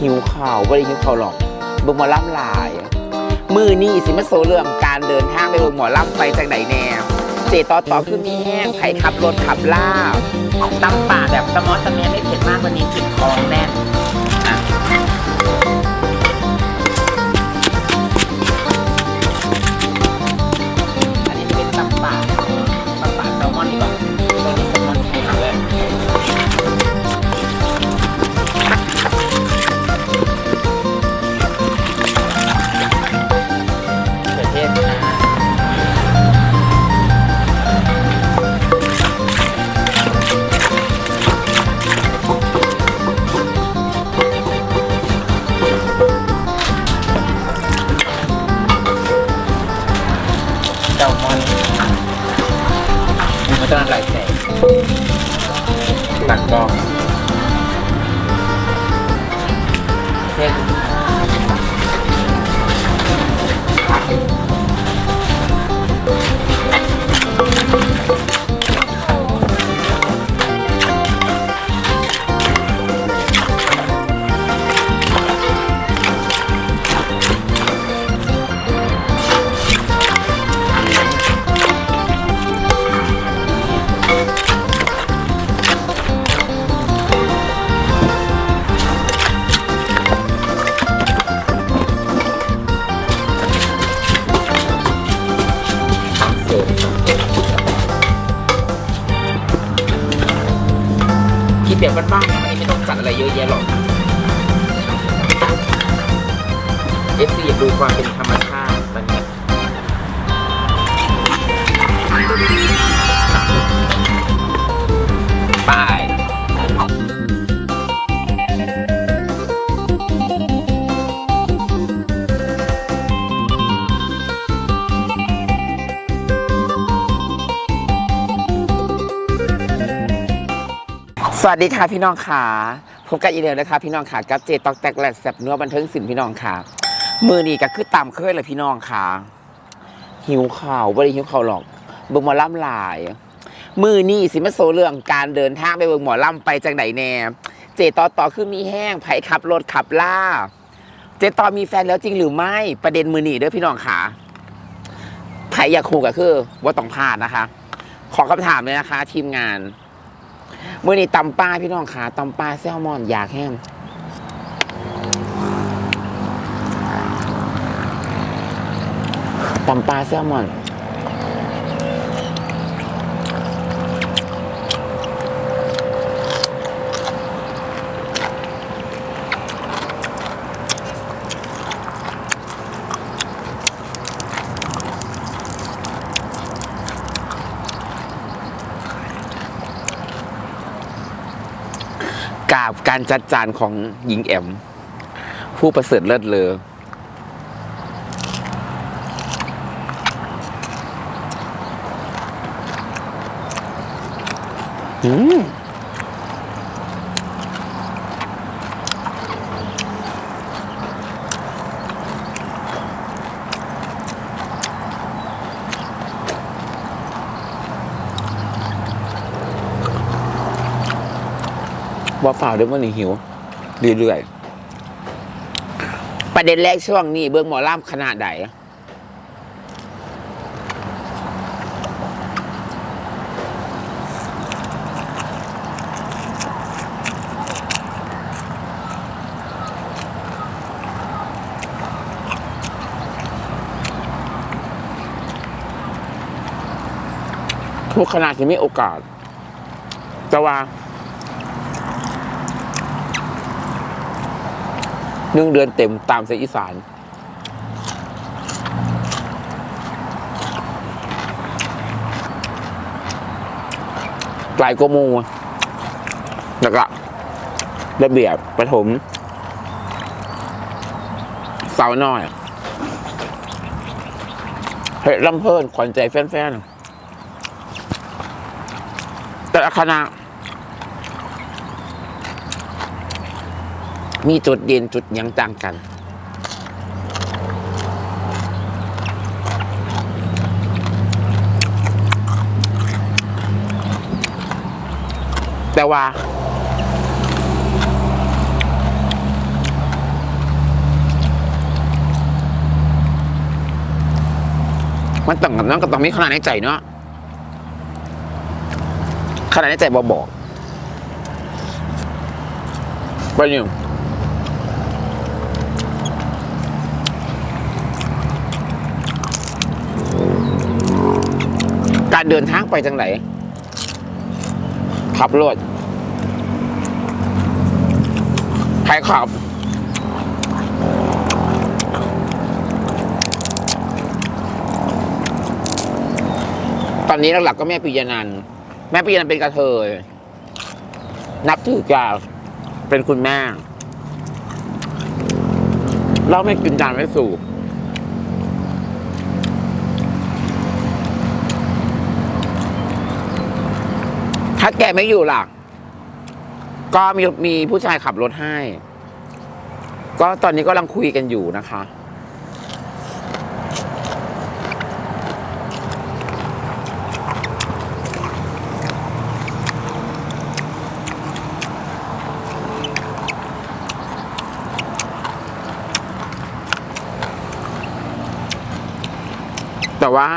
หิวข่าวไ่ได้หิวข่าวหรอกเบิ่งหมอลำหลาย มือนี่สิมาโซเรื่องการเดินทางไปเบิ่งหมอลำไปจากไหนแน่เจต่อต่อคือมีแห้งไผขับรถขับล่าตำป่าแบบตะมอสตะเมียไม่เผ็ดมากวันนี้กลิ่นคองแน่น คิดแบบบ้านๆอันนี้ไม่ต้องจัดอะไรเยอะแยะหรอกเอฟซีอยากดูความเป็นธรรมชาติตอนนี้ วัสดีค่ะพี่น้องค่ะพบกันอีกแล้วนะคะพี่น้องค่ะกับเจตอกแตกแหลกแสบเนัวบันเทิงสินพี่น้องค่ะมือนี้ก็คือตามเคยเลยพี่น้องค่ะหิวข่าวไม่ได้หิวข่าวหรอกเบิ่งหมอลำหลาย มือนี่สิมาโซเรื่องการเดินทางไปเบิ่งหมอลำไปจากไหนแน่เจต่อต่อคือมีแห้งไผขับรถขับล่า เจตอมีแฟนแล้วจริงหรือไม่ประเด็นมือนี่เด้อพี่น้องค่ะไผอยากคู่ก็คือว่าต้องพลาดนะคะ ขอคำถามเลยนะคะ ทีมงาน มื่อนี้ตำปลาพี่น้องขาตำปลาแซลมอนอยากแห้งตำปลาแซลมอน กาบการจัดจานของหญิงแอม ผู้ประเสริฐเลิศเลออืม ว่าฝ่าเดี๋ยวมันนี่หิวเรื่อยๆประเด็นแรกช่วงนี้เบื้องหมอล่ำขนาดไหนทุกขนาดที่มีโอกาส แต่ว่า หนึ่งเดือนเต็มตามเสียงอีสาน หลายกว่าหมูแล้วก็ระเบียบประถม สาวน้อยเฮ้ยลำเพลินขวัญใจแฟนๆแต่ละคณะ มีจุดเด่นจุดยังต่างกัน แต่ว่า มันต้องกับน้องก็ต้องมีขนาดในใจเนาะขนาดในใจบอบอกไปยิง การเดินทางไปจังไหนขับรถใครขับ ตอนนี้หลักๆก็แม่ปิยานันแม่ปิยานันเป็นกระเทย นับถือจะเป็นคุณแม่ เราไม่กินจานไม่สูบ ถ้าแกไม่อยู่ล่ะ ก็มีมีผู้ชายขับรถให้ ก็ตอนนี้ก็กำลังคุยกันอยู่นะคะ แต่ว่า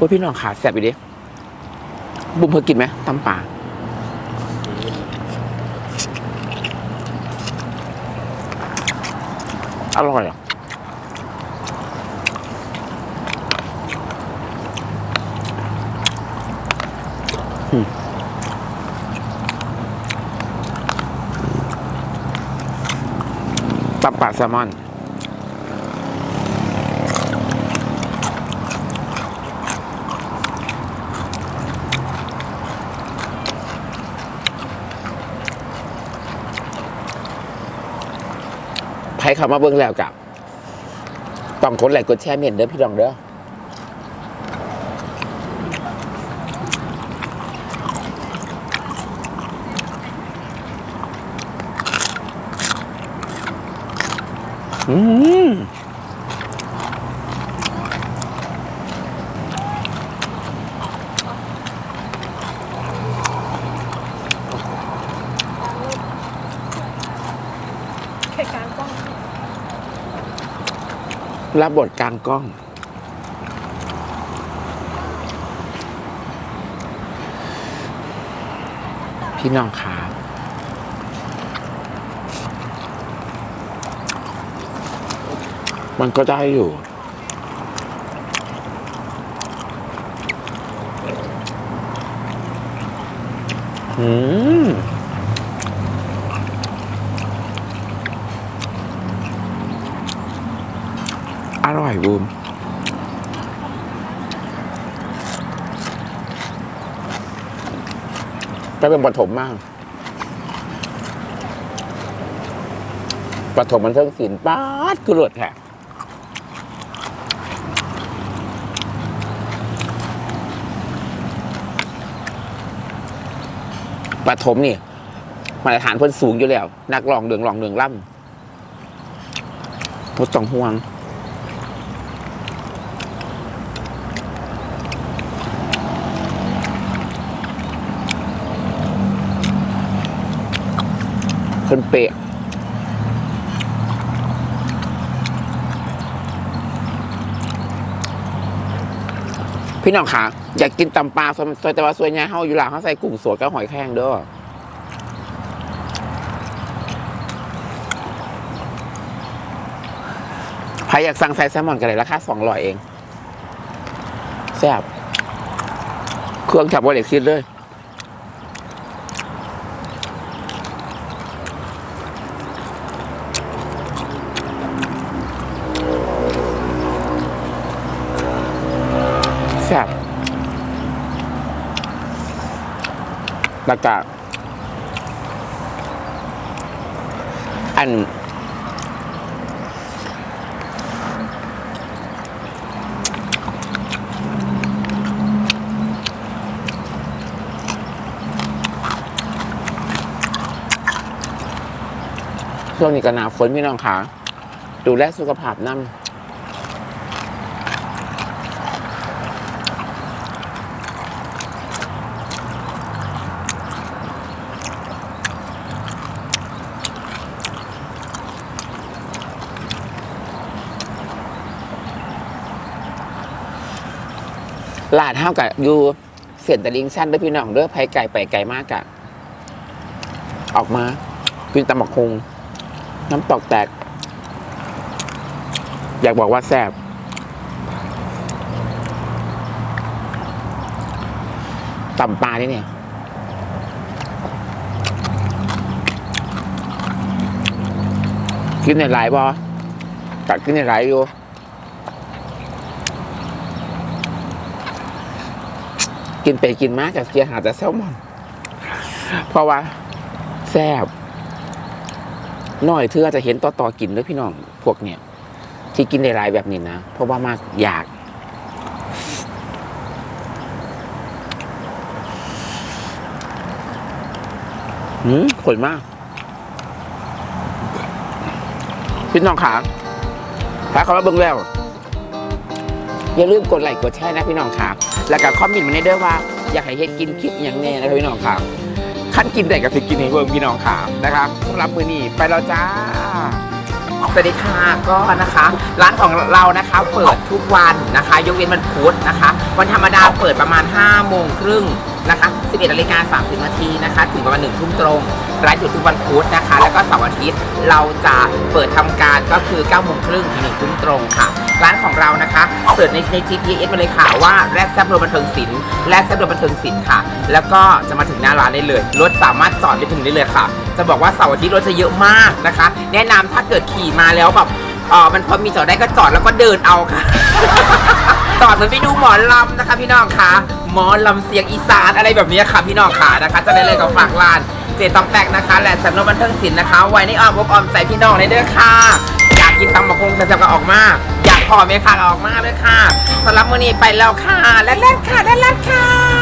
โอ้ยพี่น้องขาแสบอยู่ดิบุ้มเคยกินไหมตำป่าอร่อยอะอืมตำป่าแซลมอน ไผเข้ามาเบื้องแล้วกับต้องกดไลค์กดแชร์เมียนเด้อพี่น้องเด้ออืม แค่การป้อง รับบทกลางกล้อง พี่น้องขามันก็ได้อยู่ อืม อร่อยบูม ไปเป็นปฐมมากปฐมมันเทิงศิลป์ป้าดคือรวดแท้ปฐมนี่มาตรฐานเพิ่นสูงอยู่แล้ว นักร้องเดืองร้องเดืองล่ำพุต้องห่วง เพิ่นเปะพี่น้องคะอยากกินตำปลาซอยแต่ว่าส่วนใหญ่เฮาอยู่หลังเขาใส่กุ้งสดกับหอยแครงเด้อใครอยากสั่งไซส์แซลมอนกันเลยราคาสองร้อยเองแซ่บเครื่องจับวอลเล็กคิดเลย แซ่บแล้วก็อัน ช่วงนี้ก็หนาฝนพี่น้องค่ะ ดูแลสุขภาพน้ำ ลาดเท่ากับอยู่เสียนตะลิงชันด้วยพี่น้องเด้อไผ่ไก่ไปไก่มากอะออกมากินตำบักคงน้ำตอกแตก อยากบอกว่าแซ่บต่ำปลานี่เนี่ยกินในหลายบอกัดกินในหลายอยู่ กินไปกินมากกับเกียหาแต่แซลมอน เพราะว่าแซ่บน้อยเธออาจจะเห็นต่อต่อกินด้วยพี่น้องพวกเนี่ย ที่กินในหลายแบบนี้นะ เพราะว่ามากอยากหืมขนมาก พี่น้องขาถ้าเขามาเบิ่งแล้ว อย่าลืมกดไลค์กดแชร์นะพี่น้องค่ะ แล้วก็คอมเมนต์มาในเด้อว่า อยากให้เฮ็ดกินคลิปอย่างแน่นะครับพี่น้องครับขั้นกินแต่กับสิกินให้เบิ่งพี่น้องครับนะครับสำหรับมือนี้ไปแล้วจ้าสวัสดีค่ะก็นะคะ ร้านของเรานะคะเปิดทุกวันนะคะ ยกเว้นวันพุธนะคะ วันธรรมดาเปิดประมาณ5โมงครึ่งนะคะ 11นาฬิกา30นาทีนะคะ ถึงประมาณ1ทุ่มตรง ร้านอยู่ทุกวันพุธนะคะ แล้วก็เสาร์อาทิตย์เราจะเปิดทำการก็คือ9โมงครึ่งถึง1ทุ่มตรงค่ะ ร้านของเรานะคะเปิดในใน GPS มาเลยค่ะว่าแรกแซ่บรวมบันเทิงศิลป์แรกแซ่บรวมบันเทิงศิลป์ค่ะ แล้วก็จะมาถึงหน้าร้านได้เลยรถสามารถจอดไปถึงได้เลยค่ะ จะบอกว่าเสาร์อาทิตย์รถจะเยอะมากนะคะ แนะนำถ้าเกิดขี่มาแล้วแบบเออมันพอมีจอดได้ก็จอดแล้วก็เดินเอาค่ะ จอเหมือนไปดูหมอลำนะคะ พี่น้องค่ะหมอลำเสียงอีสานอะไรแบบนี้ค่ะพี่น้องค่ะนะคะ จะได้เลยกับฝากร้านเจตองแตกนะคะและสำนักบันเทิงศิลป์นะคะ ไว้ในอ้อมอกอ้อมใจพี่น้องในเด้อค่ะ อยากกินตำบักคงแซ่บก็ออกมา อยากขอเมฆาออกมาเลยค่ะสำหรับมื้อนี้ไปแล้วค่ะและแล้วค่ะและแล้วค่ะ